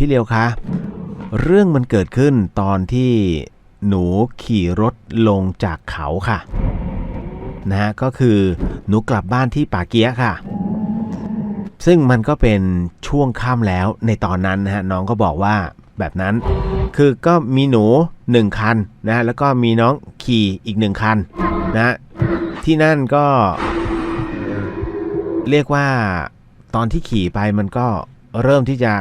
พี่เลียวคะ เรื่องมันเกิดขึ้นตอนที่หนูขี่รถลงจากเขาค่ะนะฮะก็คือหนูกลับบ้านที่ป่าเกียะค่ะ ซึ่งมันก็เป็นช่วงค่ำแล้วในตอนนั้นนะฮะน้องก็บอกว่าแบบนั้น คือก็มีหนูหนึ่งคันนะฮะแล้วก็มีน้องขี่อีกหนึ่งคันนะ ที่นั่นก็ เรียกว่าตอนที่ขี่ไปมันก็เริ่มที่จะ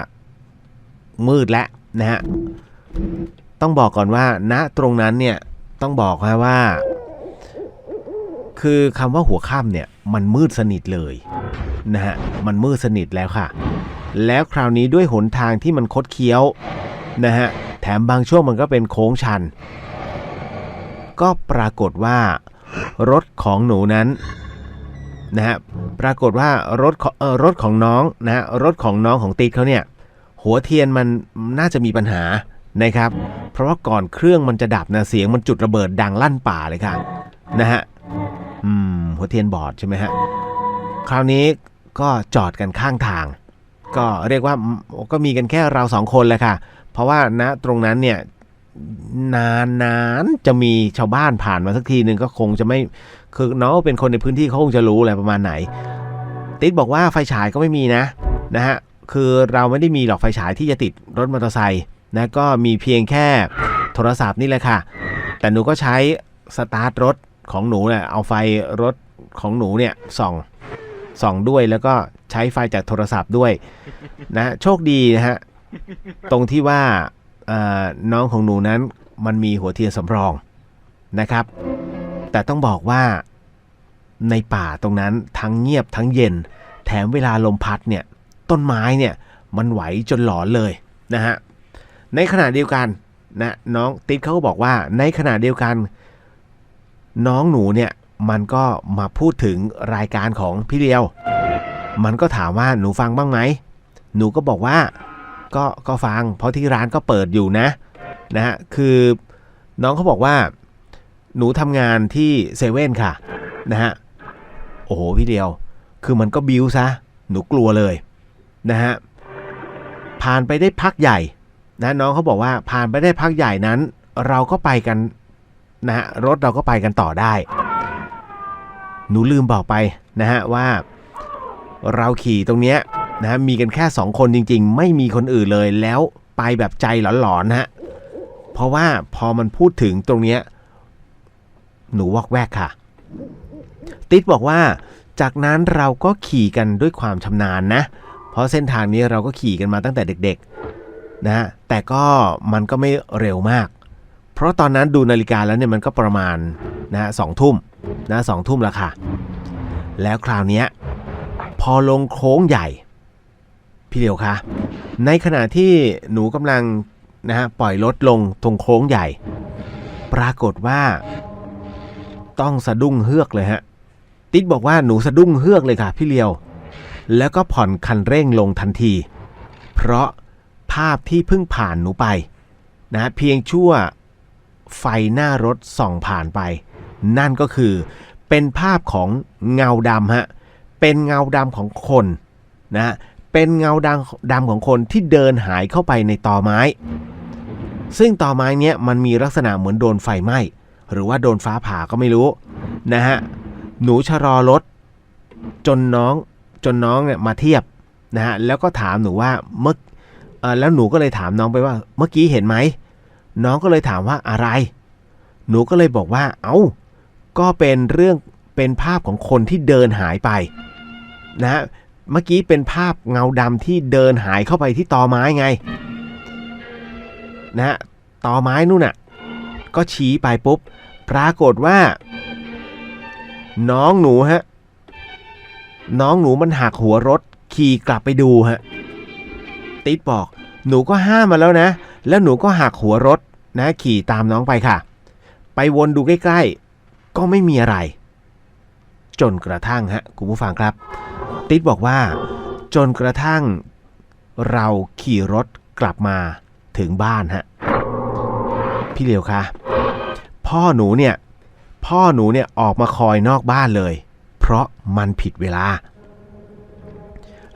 มืดแล้วนะฮะ ต้องบอกก่อนว่าณตรงนั้นเนี่ยต้องบอกนะว่า คือคำว่าหัวค่ำเนี่ยมันมืดสนิทเลยนะฮะ มันมืดสนิทแล้วค่ะ แล้วคราวนี้ด้วยหนทางที่มันคดเคี้ยวนะฮะ แถมบางช่วงมันก็เป็นโค้งชัน ก็ปรากฏว่ารถของหนูนั้นนะฮะ ปรากฏว่ารถของเออรถของน้องนะฮะ รถของน้องของติ๊กเขาเนี่ย หัวเทียนมันน่าจะมีปัญหานะครับ เพราะว่าก่อนเครื่องมันจะดับนะเสียงมันจุดระเบิดดังลั่นป่าเลยค่ะนะฮะอืมหัวเทียนบอดใช่ไหมฮะคราวนี้ก็จอดกันข้างทาง ก็เรียกว่าก็มีกันแค่เราสองคนแหละค่ะ เพราะว่าณตรงนั้นเนี่ยนานนานๆจะมีชาวบ้านผ่านมาสักทีหนึ่งก็คงจะไม่คือน้องเป็นคนในพื้นที่เขาคงจะรู้แหละประมาณไหน ติ๊ดบอกว่าไฟฉายก็ไม่มีนะนะฮะ คือเราไม่ได้มีหรอกไฟฉายที่จะติดรถมอเตอร์ไซค์นะก็มีเพียงแค่โทรศัพท์นี่แหละค่ะ แต่หนูก็ใช้สตาร์ทรถของหนูเนี่ยเอาไฟรถของหนูเนี่ยส่องส่องด้วยแล้วก็ใช้ไฟจากโทรศัพท์ด้วยนะโชคดีนะฮะตรงที่ว่าน้องของหนูนั้นมันมีหัวเทียนสำรองนะครับ แต่ต้องบอกว่าในป่าตรงนั้นทั้งเงียบทั้งเย็น แถมเวลาลมพัดเนี่ย ต้นไม้เนี่ยมันไหวจนหลอนเลยนะฮะในขณะเดียวกันนะน้องติ๊ดเขาก็บอกว่าในขณะเดียวกัน น้องหนูเนี่ยมันก็มาพูดถึงรายการของพี่เลียว มันก็ถามว่าหนูฟังบ้างไหมหนูก็บอกว่าก็ก็ฟัง เพราะที่ร้านก็เปิดอยู่นะนะฮะคือน้องเขาบอกว่า หนูทำงานที่เซเว่นค่ะนะฮะโอ้โหพี่เดียว คือมันก็บิวซะหนูกลัวเลย นะฮะผ่านไปได้พักใหญ่นะน้องเขาบอกว่าผ่านไปได้พักใหญ่นั้น เราก็ไปกันนะฮะรถเราก็ไปกันต่อได้ หนูลืมบอกไปนะฮะว่าเราขี่ตรงเนี้ยนะะมีกันแค่สองคนจริง ๆ ไม่มีคนอื่นเลยแล้วไปแบบใจหลอนๆนะฮะเพราะว่าพอมันพูดถึงตรงเนี้ยหนูวอกแวกค่ะ ติ๊ดบอกว่าจากนั้นเราก็ขี่กันด้วยความชำนาญนะ ราะเส้นทางนี้เราก็ขี่กันมาตั้งแต่เด็กๆนะฮะแต่ก็มันก็ไม่เร็วมาก เพราะตอนนั้นดูนาฬิกาแล้วเนี่ยมันก็ประมาณนะฮะสองทุ่มนะสองทุ่มแล้วค่ะ แล้วคราวนี้พอลงโค้งใหญ่ พี่เดียวคะในขณะที่หนูกำลังนะฮะปล่อยรถลงตรงโค้งใหญ่ ปรากฏว่า ต้องสะดุ้งเฮือกเลยฮะ ติ๊ดบอกว่าหนูสะดุ้งเฮือกเลยค่ะ พี่เลียว แล้วก็ผ่อนคันเร่งลงทันที เพราะภาพที่เพิ่งผ่านหนูไปนะเพียงชั่วไฟหน้ารถส่องผ่านไป นั่นก็คือเป็นภาพของเงาดำฮะเป็นเงาดำของคนนะเป็นเงาดำดำของคนที่เดินหายเข้าไปในตอไม้ ซึ่งตอไม้เนี้ยมันมีลักษณะเหมือนโดนไฟไหม้หรือว่าโดนฟ้าผ่าก็ไม่รู้นะฮะหนูชะลอรถจนน้อง จนน้องเนี่ยมาเทียบนะฮะแล้วก็ถามหนูว่าเมื่อแล้วหนูก็เลยถามน้องไปว่า เมื่อกี้เห็นไหมน้องก็เลยถามว่าอะไร หนูก็เลยบอกว่า เอา้าก็เป็นเรื่องเป็นภาพของคนที่เดินหายไปนะฮะเมื่อกี้เป็นภาพเงาดำที่เดินหายเข้าไปที่ตอไม้ไงนะฮะตอไม้นู่นน่ะก็ชี้ไปปุ๊บ ปรากฏว่า น้องหนูฮะ น้องหนูมันหักหัวรถขี่กลับไปดูฮะติ๊ดบอก หนูก็ห้ามมาแล้วนะ แล้วหนูก็หักหัวรถนะขี่ตามน้องไปค่ะ ไปวนดูใกล้ๆ ก็ไม่มีอะไร จนกระทั่งฮะคุณผู้ฟังครับ ติ๊ดบอกว่า จนกระทั่ง เราขี่รถกลับมาถึงบ้านฮะพี่เหลียวคะพ่อหนูเนี่ย พ่อหนูเนี่ยออกมาคอยนอกบ้านเลย เพราะมันผิดเวลา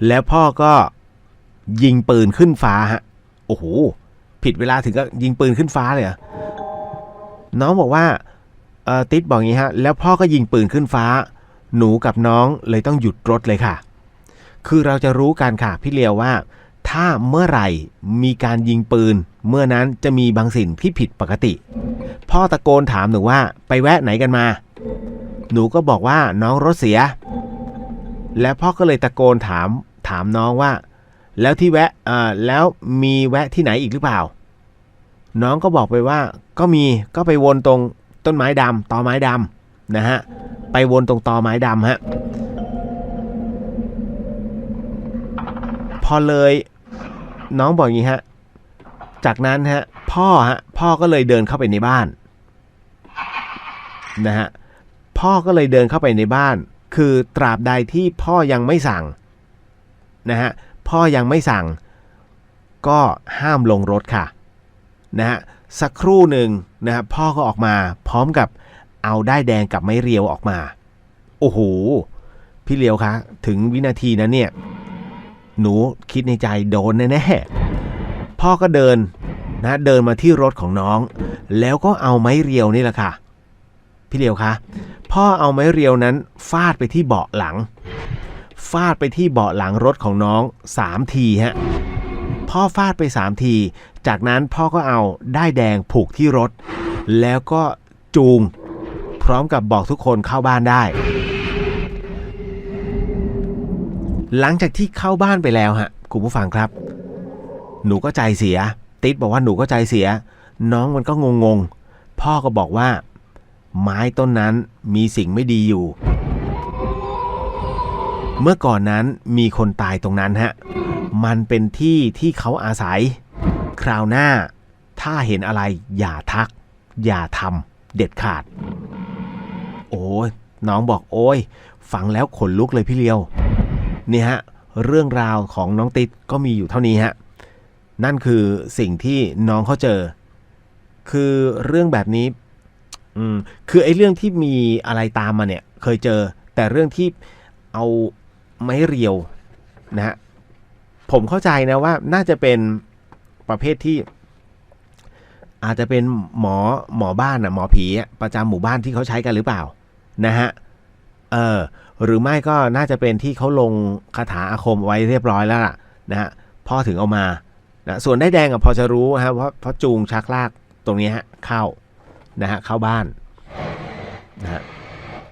แล้วพ่อก็ยิงปืนขึ้นฟ้าฮะ โอ้โห ผิดเวลาถึงก็ยิงปืนขึ้นฟ้าเลยเหรอน้องบอกว่าติดบอกงี้ฮะ แล้วพ่อก็ยิงปืนขึ้นฟ้า หนูกับน้องเลยต้องหยุดรถเลยค่ะ คือเราจะรู้กันค่ะ พี่เลียวว่า ถ้าเมื่อไหร่มีการยิงปืน เมื่อนั้นจะมีบางสิ่งที่ผิดปกติ พ่อตะโกนถามหนูว่าไปแวะไหนกันมา หนูก็บอกว่าน้องรถเสีย แล้วพ่อก็เลยตะโกนถามถามน้องว่า แล้วที่แวะเอ่อแล้วมีแวะที่ไหนอีกหรือเปล่า น้องก็บอกไปว่า ก็มีก็ไปวนตรงต้นไม้ดำตอไม้ดำนะฮะไปวนตรงตอไม้ดำฮะพอเลยน้องบอกอย่างนี้ฮะ จากนั้นฮะพ่อฮะพ่อก็เลยเดินเข้าไปในบ้านนะฮะ พ่อก็เลยเดินเข้าไปในบ้าน คือตราบใดที่พ่อยังไม่สั่งนะฮะพ่อยังไม่สั่ง ก็ห้ามลงรถค่ะนะฮะสักครู่หนึ่งนะฮะพ่อก็ออกมาพร้อมกับเอาได้แดงกับไม้เรียวออกมา โอ้โห พี่เลียวคะ ถึงวินาทีนั้นเนี่ย หนูคิดในใจโดนแน่ๆพ่อก็เดินนะเดินมาที่รถของน้อง แล้วก็เอาไม้เรียวนี่แหละค่ะ พี่เลียวคะ พ่อเอาไม้เรียวนั้นฟาดไปที่เบาะหลัง ฟาดไปที่เบาะหลังรถของน้องสามทีฮะ พ่อฟาดไปสามที จากนั้นพ่อก็เอาได้แดงผูกที่รถ แล้วก็จูง พร้อมกับบอกทุกคนเข้าบ้านได้ หลังจากที่เข้าบ้านไปแล้วฮะคุณผู้ฟังครับ หนูก็ใจเสีย ติ๊ดบอกว่าหนูก็ใจเสีย น้องมันก็งงงๆพ่อก็บอกว่า ไม้ต้นนั้นมีสิ่งไม่ดีอยู่ เมื่อก่อนนั้นมีคนตายตรงนั้นฮะ มันเป็นที่ที่เขาอาศัย คราวหน้า ถ้าเห็นอะไรอย่าทัก อย่าทำเด็ดขาด โอ้ยน้องบอกโอ้ยฟังแล้วขนลุกเลยพี่เลียว นี่ฮะ เรื่องราวของน้องติดก็มีอยู่เท่านี้ฮะ นั่นคือสิ่งที่น้องเขาเจอ คือเรื่องแบบนี้ อืมคือไอ้เรื่องที่มีอะไรตามมาเนี่ย เคยเจอ แต่เรื่องที่เอาไม้เรียวนะฮะผมเข้าใจนะว่าน่าจะเป็นประเภทที่ อาจจะเป็นหมอหมอบ้านอะหมอผีประจำหมู่บ้านที่เขาใช้กันหรือเปล่า นะฮะเออหรือไม่ก็น่าจะเป็นที่เขาลงคาถาอาคมไว้เรียบร้อยแล้วล่ะนะฮะพ่อถึงเอามานะส่วนได้แดงอะพอจะรู้ฮะเพราะเพราะจูงชักลากตรงนี้ฮะเข้า นะฮะเข้าบ้านนะฮะ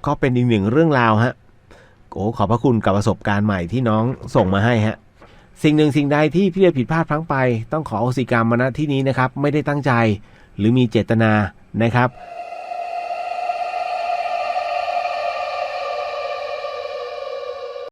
ก็เป็นอีกหนึ่งเรื่องราวฮะโอ้ขอบพระคุณกับประสบการณ์ใหม่ที่น้องส่งมาให้ฮะสิ่งหนึ่งสิ่งใดที่พี่เดียผิดพลาดพลั้งไป ต้องขออโหสิกรรมมาณที่นี้นะครับ ไม่ได้ตั้งใจหรือมีเจตนานะครับ